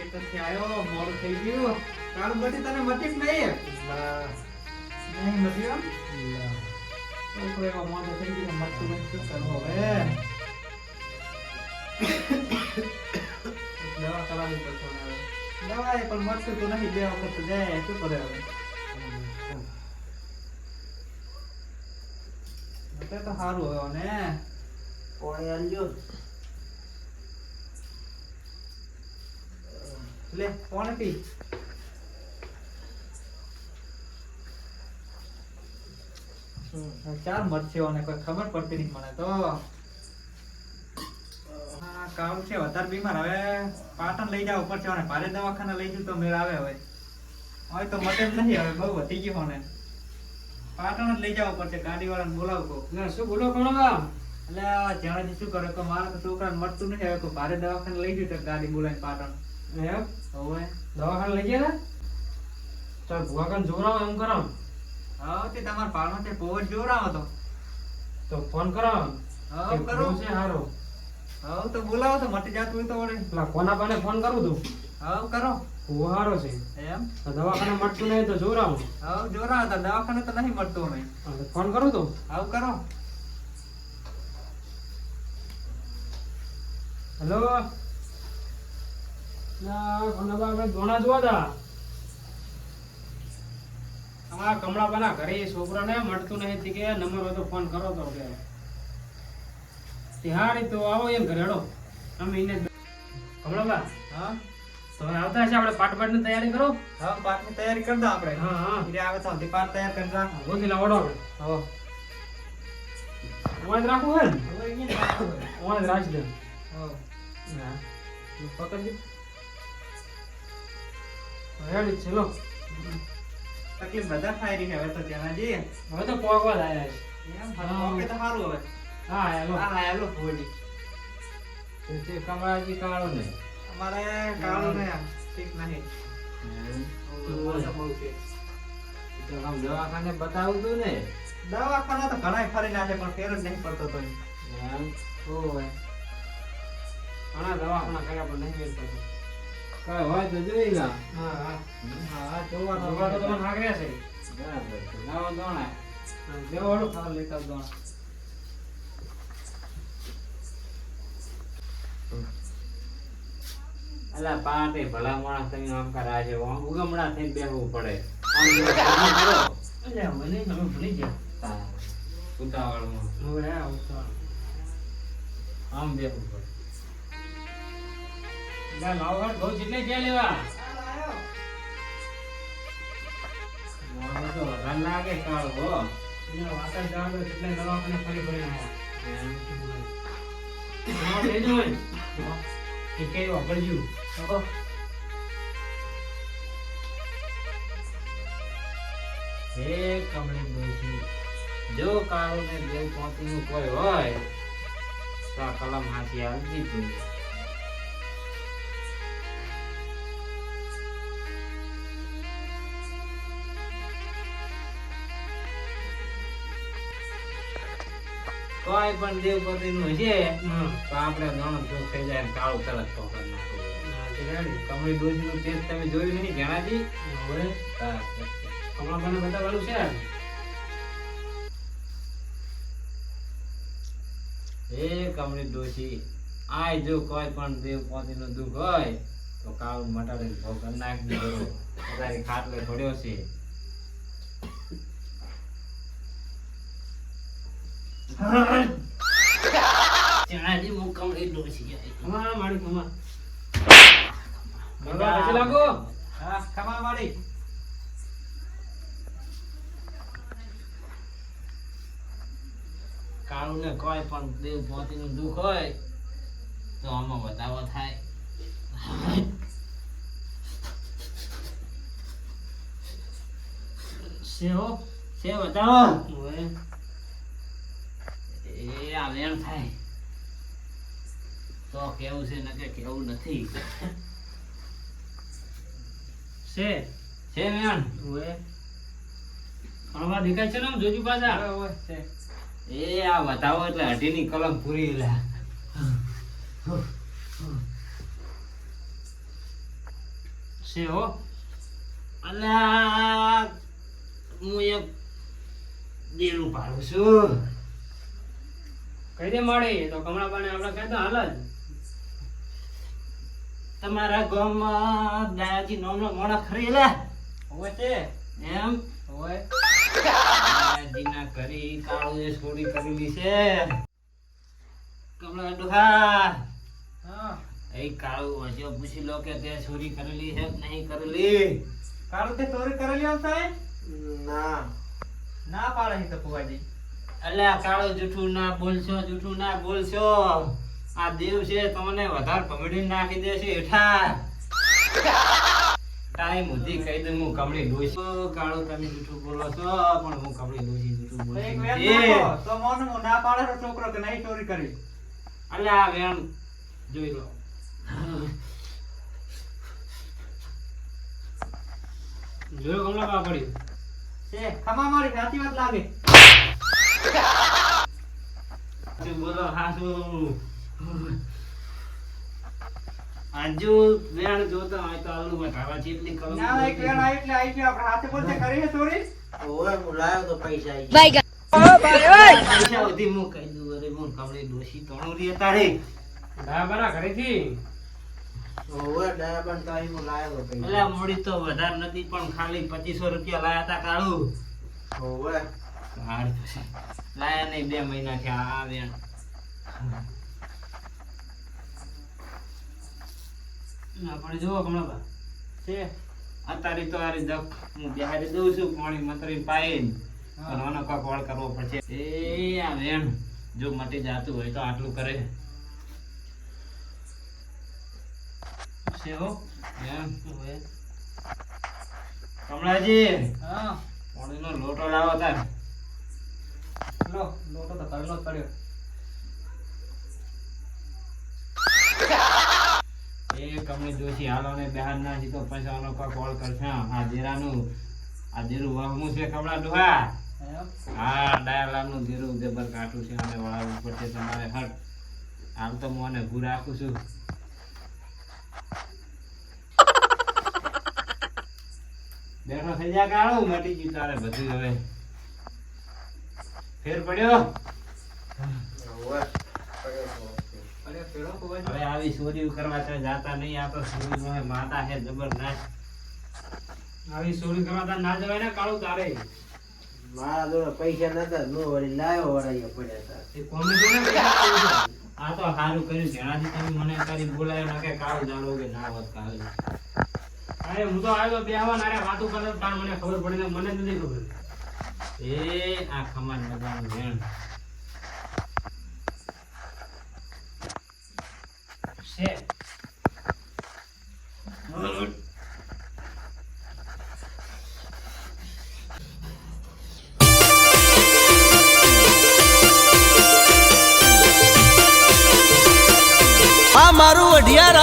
ખેતરથી આવ્યો મોડું થઈ ગયું કાલ બધી તને મટી જ નહીં નહીં મટી એમ છોકરો એવો મોડો થઈ ગયો મટતું નથી શું કરવું હવે દવા કરાવવી પડશે હવે દવા એ પણ મટતું તો નહીં બે વખત તો જાય શું કરે હવે મટે તો સારું હવે ને કોણે આલ્યો લે કોણ પી ચાર મરચીઓ ને કોઈ ખબર પડતી નહીં મને તો. કામ છે વધારે બીમાર. હવે પાટણ લઈ જાવ પડશે અને ભારે દવાખાને લઈ જઉં તો મેળ આવે હવે. હવે તો મતે જ નહીં હવે બહુ વધી ગયું મને પાટણ જ લઈ ઉપર પડશે ગાડી વાળાને બોલાવવો ના શું બોલો કોણ કામ એટલે જાણાજી શું કરે કે મારા છોકરા છોકરાને મળતું નહીં હવે ભારે દવાખાને લઈ જઉં તો ગાડી બોલાવીને પાટણ. એમ? હવે દવાખાને લઈ ગયા ચાલ ભુવાકાને જોરાવો એમ કરો હા તે તમારા પાડો તે બહુ જ તો. તો ફોન કરો હા કરો. છે હારો. હા તો બોલાવો તો મટી જતું હોય તો વળે. પેલા કોના પાને ફોન કરું તું. હા કરો. ભૂવો હારો છે. એમ? તો દવાખાને મળતું નહીં તો જોરાવો હા જોરા હતા દવાખાને તો નહીં મળતું નહીં. ફોન કરું તું. હા કરો. હેલો? ના ધોણા જોવા તા. અમારા કમળાબાના ઘરે છોકરાને મળતું નહીં કે નંબર હોય તો ફોન કરો તો કે. તે તો આવો એમ ઘરે હેડો. અમે એને કમળાબા હા? તો આવતા હશે આપણે પાટ પાટની તૈયારી કરો. હા પાકની તૈયારી કરતા આપણે. હા હા. હીરે આવે તો હજી પાક તૈયાર કરી રાખ ગોથી લાવડો આપણે હો. ઓય રાખવું હે? અહીંયા રાખવું ઓય જ દે હો. હા. હેડી ચલો. તકલીફ બધા થાય રહી હવે તો ત્યાં જઈએ હવે તો પોગવા લાયા છે. એમ? ઓકે તો સારું હવે. હા હેલો. હા હેલો ભુવજી તે કમળાજી કાળો ને. અમારે કાળો ને ઠીક નહીં. દવાખાને બતાવું તું ને. દવાખાના તો ઘણા ફરી નાખે પણ ફેર જ નહીં પડતો તો એમ. ઘણા દવાખાના કર્યા પણ નહીં મેળ પડતો કઈ હોય તો જોઈ લા. હા હા. હા જોવા તો તમને હાગર્યા છે. બરાબર. લાવો દોણા. દેવો હળો હા લેતા આવજો. અલા પાટે ભલા માણસ તમે આમ કરા. છે આમ ઉગમણા થઈને બેસવું પડે. આમ કરો. અલ્યા મને તમે ભૂલી ગયા. ઉતાવળમાં. આ ઉતાર આમ બેસવું પડે. લા લાવો હટ બહુ જેટલે ગયા લેવા. મને તો વધારે લાગે કાળો હો. અહીંયા વાતા જાવ તો જેટલે દવાખાને ફરી ફરી આવ્યા હા લેજો હોય. એ વાપરજો હો. હે કમળી ડોશી જો કાળો ને દેવ પોતીનું કોઈ હોય તો આ કલમ હાથી આવી દીધું. કોઈ પણ દેવનું છે તો આપણે ઘણો જો થઈ જાય ને કાળું તરત તો કરી નાખવું. હા દૂધનું કમળી ટેસ્ટ તમે જોયું નહીં ઘણાજી? હમણાં મને બતાવવાનું છે હે કમળી ડોશી આ જો કોઈ પણ દેવ પોતીનું દુઃખ હોય તો કાળું મટાડીને ભોગ કરી નાખી કરો તારી ખાટલે પડ્યો છે. ત્યાંથી હું એ ડોશી છે ખમા મારી ખમા. બરાબર પછી લાગો. હા ખમા વાળી કાળું ને કોઈ પણ દેવ પોતીનું દુઃખ હોય તો આમાં વધારો થાય. છે હો છે બતાવો એ આ વેણ થાય. તો કેવું છે ને કે કેવું નથી. છે? છે મેણ ઓએ આવા દેખાય છે ને જોજુ પાછા? છે. એ આ બતાવો એટલે હટીની કલમ પૂરી લે. છે હો. અલા હું એક દેલું પાડું છું. કઈ દે મળે તો કમળાબાને આપણે કહેતા હાલ જ. તમારા ગામમાં દાયાજી નામનો મોણા ખરી લે. હોય છે? એમ? હોય. દાદાજીના ઘરે કાળુએ છોડી કરેલી છે. કમળા ડુહા હા. એ કાળું હજો પૂછી લો કે તે ચોરી કરેલી છે કે નહીં કરેલી? કાળું તે ચોરી કરેલી આમ સાહેબ? ના. ના પાડે છે તો ફુવાજી અલ્યા કાળો જૂઠું ના બોલશો જૂઠું ના બોલશો. આ દેવ છે તમને વધારે ભમડી નાખી દેશે હેઠા. ટાઈમ સુધી કહી દઉં હું કમળી ડોસી. કાળો તમે જૂઠું બોલો છો પણ હું કમળી ડોસી જૂઠું નથી. નાખો, તો મોને હું ના પાડે તો છોકરો કે નહીં ચોરી કરી. અલ્યા આ વેણ જોઈ લો. જોયો કમળાબા પડ્યું છે ખમા મારી સાચી વાત લાગે. બોલો હાસુ આજુ વેણ જોતો હોય તો બતાવા ના એક વેણ આવી એટલે આવી ગયો. આપણે હાથે બોલતે કરી ચોરી પૈસા સુધી હું કહી દઉં અરે હું કમળી ડોસી તણું રે તારે. ડાયાબાના ઘરેથી? એટલે મૂડી તો વધારે નથી પણ ખાલી પચીસો રૂપિયા લાયા તા કાળું. હાર પછી. લાયા નહીં બે મહિના થયા આ વેણ. આપણે જુઓ કમળાબા છે? અત્યારે તો આ રીતે હું બિહારી દઉં છું પાણી મતરી પાઈને. હા. પણ આનો કાંઈક વાળ કરવો પડશે. એ આ વેણ જો મટી જાતું હોય તો આટલું કરે. છે હો? કમળાજી હા. પાણીનો લોટો લાવો તાર. લો લોટો તો કરેલો જ પડ્યો એ કમળી જોશી હાલો ને બહાર ના તો પછી આનો કોલ કરશે. આ જીરાનું, આ જીરું વાહમું છે કમળા ડોહા હા ડાયાલાનું જીરું જબર કાઠું છે અને વળાવવું પડશે તમારે હટ. હાલ તો હું આને ભૂ રાખું છું. બેઠો થઈ જા કાળું, મટી ગયું તારે બધું હવે. ફેર પડ્યો? હવે આવી ચોરીઓ કરવા તો જાતા નહીં આ તો હે માતા હે જબરદસ્ત આવી ચોરી કરવા ના જવાય ને કાળું તારે. મારા જોડે પૈસા નતા નો વળી લાયો વળાઈ પડ્યા હતા એ કોમે જો ને પૈસા? આપવું છે. આ તો સારું કર્યું જેનાથી તમે મને તારી બોલાયો ના કે કાળું જાણો કે ના વાત કાલે અરે હું તો આવ્યો બેહવા નારે વાતો કરે તાર મને ખબર પડી ને મને નથી ખબર. એ આ ખમાન મજાનું વેણ છે. આ મારું અઢિયાર